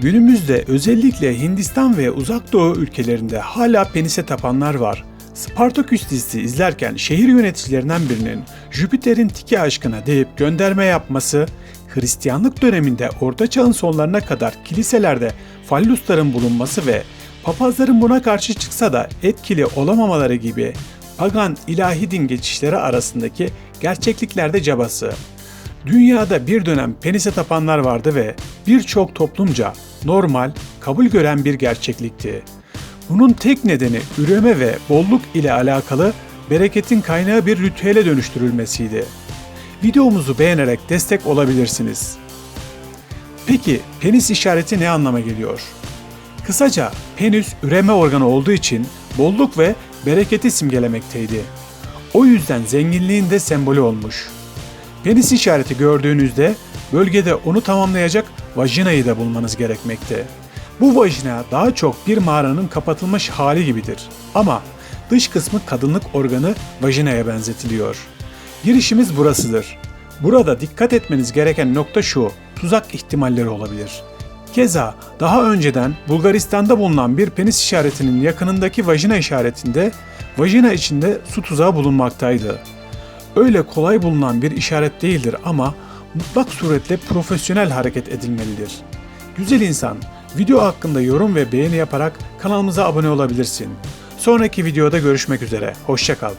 Günümüzde özellikle Hindistan ve Uzak Doğu ülkelerinde hala penise tapanlar var. Spartaküs dizisi izlerken şehir yöneticilerinden birinin Jüpiter'in tiki aşkına deyip gönderme yapması, Hristiyanlık döneminde Orta Çağ'ın sonlarına kadar kiliselerde fallusların bulunması ve papazların buna karşı çıksa da etkili olamamaları gibi pagan ilahi din geçişleri arasındaki gerçekliklerde cabası. Dünyada bir dönem penise tapanlar vardı ve birçok toplumca normal, kabul gören bir gerçeklikti. Bunun tek nedeni üreme ve bolluk ile alakalı bereketin kaynağı bir ritüele dönüştürülmesiydi. Videomuzu beğenerek destek olabilirsiniz. Peki penis işareti ne anlama geliyor? Kısaca penis üreme organı olduğu için bolluk ve bereketi simgelemekteydi. O yüzden zenginliğin de sembolü olmuş. Penis işareti gördüğünüzde bölgede onu tamamlayacak vajinayı da bulmanız gerekmekte. Bu vajina daha çok bir mağaranın kapatılmış hali gibidir. Ama dış kısmı kadınlık organı vajinaya benzetiliyor. Girişimiz burasıdır. Burada dikkat etmeniz gereken nokta şu, tuzak ihtimalleri olabilir. Keza daha önceden Bulgaristan'da bulunan bir penis işaretinin yakınındaki vajina işaretinde vajina içinde su tuzağı bulunmaktaydı. Öyle kolay bulunan bir işaret değildir ama mutlak suretle profesyonel hareket edilmelidir. Güzel insan, video hakkında yorum ve beğeni yaparak kanalımıza abone olabilirsin. Sonraki videoda görüşmek üzere, hoşçakal.